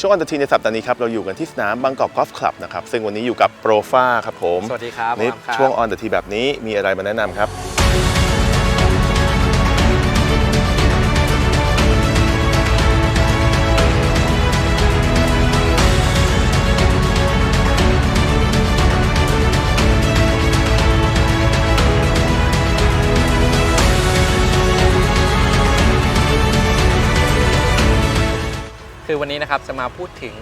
ช่วงอันดับทีในสัปดาห์นี้ครับเราอยู่กันที่สนามบางกอกกอล์ฟคลับนะครับซึ่งวันนี้อยู่กับโปรฟ้าครับผมสวัสดีครับนี่ผมครับช่วงออนเดอะทีแบบนี้มีอะไรมาแนะนำครับ คือวันนี้นะครับจะมาพูดถึง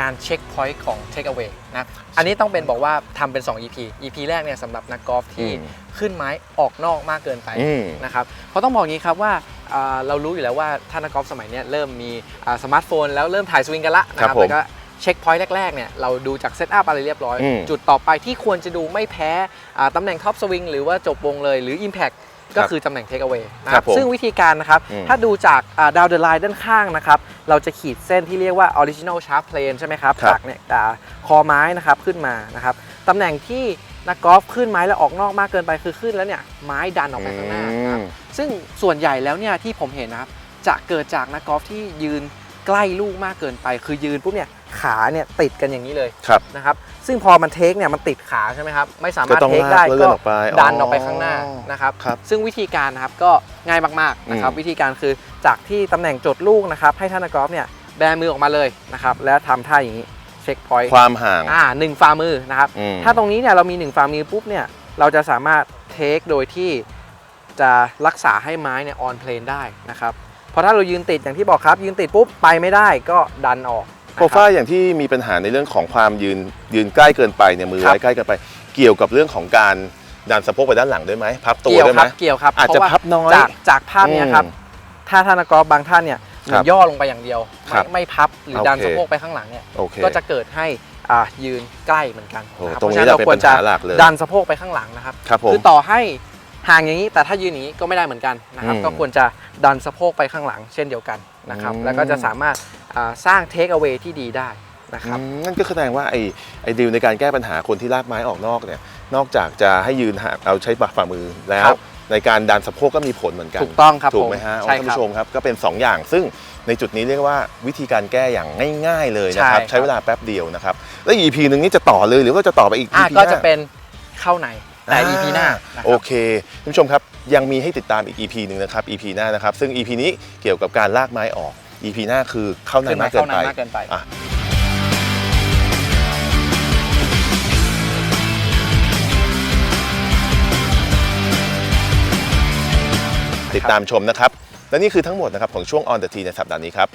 การเช็คพอยต์ของ Take Away นะ อันนี้ต้องเป็นบอกว่าทำเป็น 2 EP EP แรกเนี่ยสำหรับนักกอล์ฟที่อืมขึ้นไม้ออกนอกมากเกินไปอืมนะครับ เพราะต้องบอกอย่างนี้ครับว่าอ่าเรารู้อยู่แล้วว่าถ้านักกอล์ฟสมัยเนี้ยเริ่มมีอ่าสมาร์ทโฟน แล้วเริ่มถ่ายสวิงกันละนะคครัรับบผมแล้วก็เช็คพอยต์แรกๆเนี่ยเราดูจากเซตอัพอะไรเรียบร้อยอืมจุดต่อไปที่ควรจะดูไม่แพ้อ่าตำแหน่งท็อปสวิงหรือว่าจบวงเลยหรือ Impact ก็คือตำแหน่ง Take Away นะคครัรับบผมซึ่งวิธีการนะครับอืมถ้าดูจากดาวเดอ line ด้านข้างนะครับ เราจะขีดเส้นที่เรียกว่า original sharp plane ใช่ไหมครับครับจากเนี่ยอ่าคอไม้นะครับขึ้นมานะครับตำแหน่งที่นักกอล์ฟขึ้นไม้แล้วออกนอกมากเกินไปคือขึ้นแล้วเนี่ยไม้ดันออกไปข้างหน้านะครับอืมซึ่งส่วนใหญ่แล้วเนี่ยที่ผมเห็นนะครับจะเกิดจากนักกอล์ฟที่ยืนใกล้ลูกมากเกินไป คือยืนปุ๊บเนี่ย ขาเนี่ยติดกันอย่างนี้เลยครับนะครับ ซึ่งพอมันเทคเนี่ยมันติดขาใช่ไหมครับ ไม่สามารถก็ต้องเทคได้ลากเลื่ก็อนออกไปดันอ๋อออกไปข้างหน้านะครับครับ ซึ่งวิธีการนะครับก็ง่ายมากๆนะครับอืมวิธีการคือจากที่ตำแหน่งจดลูกนะครับ ให้ท่านนักกอล์ฟเนี่ยแบมือออกมาเลยนะครับ แล้วทำท่าอย่างนี้เช็คพอยต์ความห่างอ่าหนึ่งฝ่ามือนะครับอืมถ้าตรงนี้เนี่ยเรามีหนึ่งฝ่ามือปุ๊บเนี่ยเราจะสามารถเทคโดยที่จะรักษาให้ไม้เนี่ยออนเพลนได้นะครับเพราะถ้าเรายืนติดอย่างที่บอกครับ ยืนติดปุ๊บไปไม่ได้ก็ดันออกนะ โปรคไฟรับล์อย่างที่มีปัญหาในเรื่องของความยืนยืนใกล้เกินไปเนี่ยมือครับไว้ใกล้เกินไป เกี่ยวกับเรื่องของการดันสะโพกไปด้านหลังด้วยไหมพับตัวเกี่ยวด้วยคไหม รับเกี่ยวครับอาจจะเพรว่พับน้อยจากจากภาพเนี้ยครับอืมถ้าท่านนักกอล์ฟบางท่านเนี่ยเหมืครัอบนย่อลงไปอย่างเดียวครัไม่บไม่พับหรือโอเคดันสะโพกไปข้างหลังเนี่ยโอเค ก็จะเกิดให้อ่ายืนใกล้เหมือนกันโอ้นะครับตรงนี้เพาะฉะจะเป็นปัญหาหลักเลย ดันสะโพกไปข้างหลังนะครับ ครับผม คือต่อให้ ห่างอย่างนี้แต่ถ้ายืนอย่างนี้ก็ไม่ได้เหมือนกันนะครับ อืมก็ควรจะดันสะโพกไปข้างหลัง เช่นเดียวกันนะครับ อืม แล้วก็จะสามารถอ่าสร้างเทคเอา a y ที่ดีได้นะครับ อืมนั่นก็แสดงว่าไอ้ไอ้ดีลในการแก้ปัญหาคนที่ลากไม้ออกนอกเนี่ยนอกจากจะให้ยืนห่างเอาใช้ฝ่ามือแล้วครับ ในการดันสะโพกก็มีผลเหมือนกัน ถูกต้องครับถูกผมไหมฮะใช่ท่านครับผู้ชมครับก็เป็น 2 อย่าง ซึ่งในจุดนี้เรียกว่าวิธีการแก้อย่างง่าย ๆ เลยนะครับ ใช่ครับ ใช้เวลาแป๊บเดียวนะครับ แล้ว EP หนึ่งนี้จะต่อเลยหรือว่าจะต่อไปอีก อะ EP ก็หาจะเป็นเข้าใน แต่ EP หน้านะคโอรับเคท่านผู้ชมครับยังมีให้ติดตามอีก EP หนึ่งนะครับ EP หน้านะครับ ซึ่ง EP นี้เกี่ยวกับการลากไม้ออก EP หน้าคือเข้าในขึ้นมากเกินไปเข้าในมากเกินไป อะติดตามชมนะครับ และนี่คือทั้งหมดนะครับของช่วง On the Tee ในสัปดาห์นี้ครับ